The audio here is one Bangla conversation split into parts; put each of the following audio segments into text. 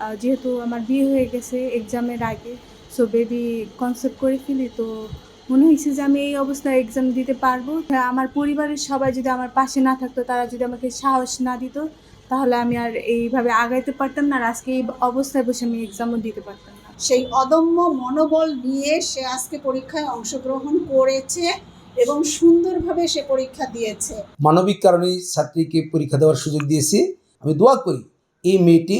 যেহেতু আমার বিয়ে হয়ে গেছে এক্সামের আগে সো বেবি কনসেপ্ট করে ফেলি তো মনে হয়েছে যে আমি এই অবস্থায় এক্সাম দিতে পারব। হ্যাঁ, আমার পরিবারের সবাই যদি আমার পাশে না থাকতো তারা যদি আমাকে সাহস না দিত তাহলে আমি আর এইভাবে আগাইতে পারতাম না আর আজকে এই অবস্থায় বসে আমি এক্সামও দিতে পারতাম না। সেই অদম্য মনোবল নিয়ে সে আজকে পরীক্ষায় অংশগ্রহণ করেছে এবং সুন্দরভাবে সে পরীক্ষা দিয়েছে। মানবিক কারণে ছাত্রীকে পরীক্ষা দেওয়ার সুযোগ দিয়েছি। আমি দোয়া করি এই মেয়েটি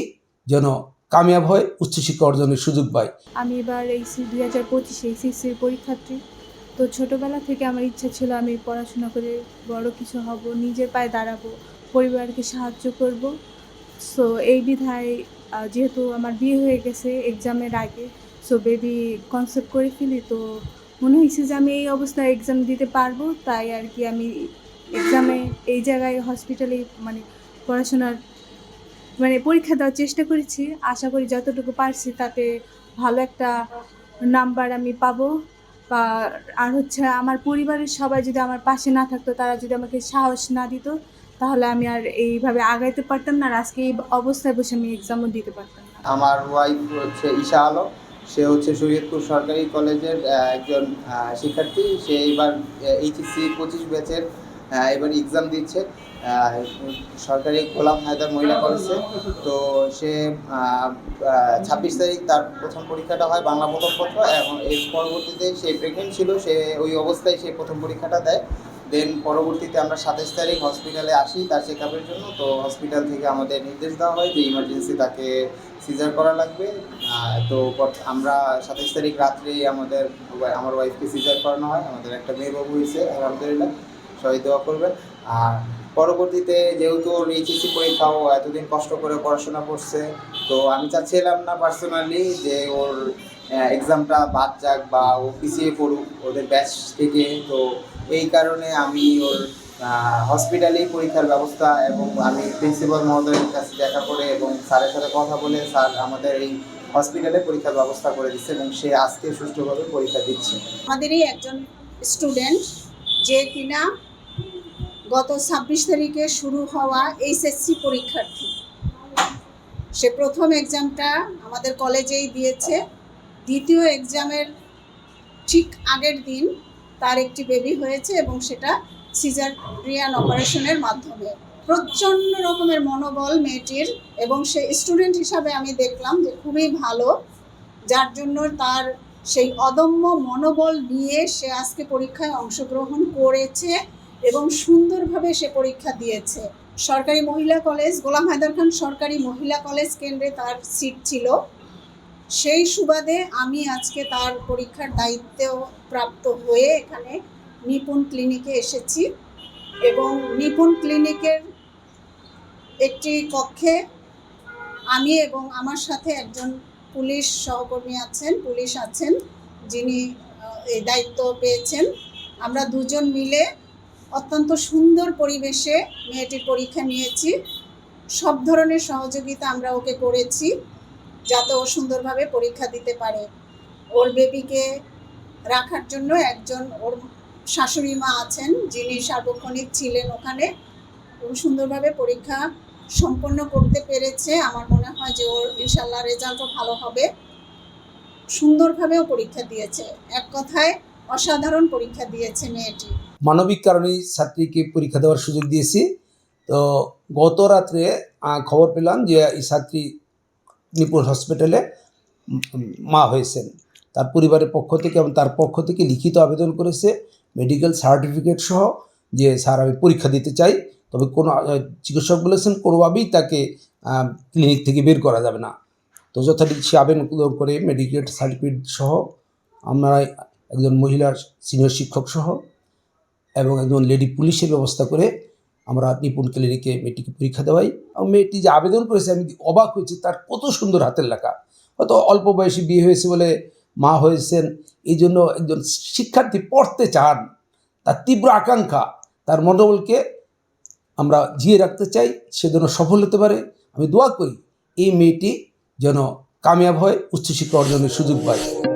যেন কামিয়াব হয়, উচ্চশিক্ষা অর্জনের সুযোগ পায়। আমি এবার এইচসি দুই হাজার পঁচিশে এইচএসসির পরীক্ষার্থী। তো ছোটোবেলা থেকে আমার ইচ্ছা ছিল আমি পড়াশোনা করে বড় কিছু হব, নিজের পায়ে দাঁড়াবো, পরিবারকে সাহায্য করব। সো এই বিধায় যেহেতু আমার বিয়ে হয়ে গেছে এক্সামের আগে সো বেবি কনসেপ্ট করে ফেলি, তো মনে হয়েছে যে আমি এই অবস্থায় এক্সাম দিতে পারব। তাই আর কি আমি এক্সামে এই জায়গায় হসপিটালে মানে পড়াশোনার মানে পরীক্ষা দেওয়ার চেষ্টা করেছি। আশা করি যতটুকু পারছি তাতে ভালো একটা নাম্বার আমি পাবো। বা আর হচ্ছে আমার পরিবারের সবাই যদি আমার পাশে না থাকতো, তারা যদি আমাকে সাহস না দিত, তাহলে আমি আর এইভাবে আগাইতে পারতাম না আর আজকে এই অবস্থায় বসে আমি এক্সামও দিতে পারতাম আমার ওয়াইফ হচ্ছে ঈশা আলম। সে হচ্ছে শরীয়তপুর সরকারি কলেজের একজন শিক্ষার্থী। সে এবার এইচএসসি পঁচিশ ব্যাচের এবার এক্সাম দিচ্ছে। সরকারি গোলাম হায়দার মহিলা কলেজে তো সে ছাব্বিশ তারিখ তার প্রথম পরীক্ষাটা হয় বাংলা প্রথম পত্র। এবং এর পরবর্তীতে সে প্রেগনেন্ট ছিল, সে ওই অবস্থায় সে প্রথম পরীক্ষাটা দেয়। দেন পরবর্তীতে আমরা সাতাশ তারিখ হসপিটালে আসি তার চেক আপের জন্য। তো হসপিটাল থেকে আমাদের নির্দেশ দেওয়া হয় যে ইমার্জেন্সি তাকে সিজার করা লাগবে। তো আমরা সাতাশ তারিখ রাত্রে আমাদের আমার ওয়াইফকে সিজার করানো হয়। আমাদের একটা মেয়ে বাবু হয়েছে, আলহামদুলিল্লাহ। সবাই দোয়া করবেন। আর পরবর্তীতে যেহেতু ওর এইচএসসি পরীক্ষাও এতদিন কষ্ট করে পড়াশোনা করছে, তো আমি চাচ্ছিলাম না পার্সোনালি যে ওর এক্সামটা বাদ যাক বা ও পিছিয়ে পড়ুক ওদের ব্যাচ থেকে। তো এই কারণে আমি ওর হসপিটালেই পরীক্ষার ব্যবস্থা এবং আমি প্রিন্সিপাল মহোদয়ের কাছে দেখা করে এবং স্যারের সাথে কথা বলে স্যার আমাদের এই হসপিটালে পরীক্ষার ব্যবস্থা করে দিচ্ছে এবং সে আজকে সুষ্ঠুভাবে পরীক্ষা দিচ্ছে। আমাদেরই একজন স্টুডেন্ট যে কিনা গত ছাব্বিশ তারিখে শুরু হওয়া এইচএসসি পরীক্ষার্থী। সে প্রথম এক্সামটা আমাদের কলেজেই দিয়েছে। দ্বিতীয় এক্সামের ঠিক আগের দিন তার একটি বেবি হয়েছে এবং সেটা সিজারিয়ান অপারেশনের মাধ্যমে। প্রচণ্ড রকমের মনোবল মেয়েটির এবং সে স্টুডেন্ট হিসাবে আমি দেখলাম যে খুবই ভালো। যার জন্য তার সেই অদম্য মনোবল নিয়ে সে আজকে পরীক্ষায় অংশগ্রহণ করেছে। এবং সুন্দরভাবে সে পরীক্ষা দিয়েছে। সরকারি মহিলা কলেজ, গোলাম হায়দার খান সরকারি মহিলা কলেজ কেন্দ্রে তার সিট ছিল। সেই সুবাদে আমি আজকে তার পরীক্ষার দায়িত্ব প্রাপ্ত হয়ে এখানে নিপুণ ক্লিনিকে এসেছি এবং নিপুণ ক্লিনিকের একটি কক্ষে আমি এবং আমার সাথে একজন পুলিশ সহকর্মী আছেন, পুলিশ আছেন যিনি এই দায়িত্ব পেয়েছেন। আমরা দুজন মিলে অত্যন্ত সুন্দর পরিবেশে মেয়েটির পরীক্ষা নিয়েছি। সব ধরনের সহযোগিতা আমরা ওকে করেছি, যাতে ও সুন্দরভাবে পরীক্ষা দিতে পারে। ওর বেবিকে রাখার জন্য একজন ওর শাশুড়ি মা আছেন, যিনি সার্বক্ষণিক ছিলেন ওখানে। এবং সুন্দরভাবে পরীক্ষা সম্পন্ন করতে পেরেছে। আমার মনে হয় যে ওর ইনশাল্লাহ রেজাল্টও ভালো হবে। সুন্দরভাবেও পরীক্ষা দিয়েছে। এক কথায় অসাধারণ পরীক্ষা দিয়েছে মেয়েটি। মানবিক কারণেই ছাত্রীকে পরীক্ষা দেওয়ার সুযোগ দিয়েছি। তো গত রাত্রে খবর পেলাম যে, এই ছাত্রী নিপুণ হসপিটালে মা হয়েছেন। তার পরিবারের পক্ষ থেকে এবং তার পক্ষ থেকে লিখিত আবেদন করেছে, মেডিকেল সার্টিফিকেট সহ, যে, স্যার, আমি পরীক্ষা দিতে চাই। তবে কোনো চিকিৎসক বলেছেন, কোনোভাবেই তাকে ক্লিনিক থেকে বের করা যাবে না। তো যথারীতি সে আবেদন করে, মেডিকেল সার্টিফিকেট সহ, আমরা একজন মহিলা সিনিয়র শিক্ষক সহ এবং একজন লেডি পুলিশের ব্যবস্থা করে আমরা নিপুণ ক্লিনিকে মেয়েটিকে পরীক্ষা দেওয়াই। এবং মেয়েটি যে আবেদন করেছে, আমি অবাক হয়েছি, তার কত সুন্দর হাতের লেখা। হয়তো অল্প বয়সে বিয়ে হয়েছে বলে মা হয়েছেন এই জন্য একজন শিক্ষার্থী পড়তে চান, তার তীব্র আকাঙ্ক্ষা, তার মনোবলকে আমরা জিয়ে রাখতে চাই, সে যেন সফল হতে পারে। আমি দোয়া করি, এই মেয়েটি যেন কামিয়াব হয়, উচ্চশিক্ষা অর্জনের সুযোগ পায়।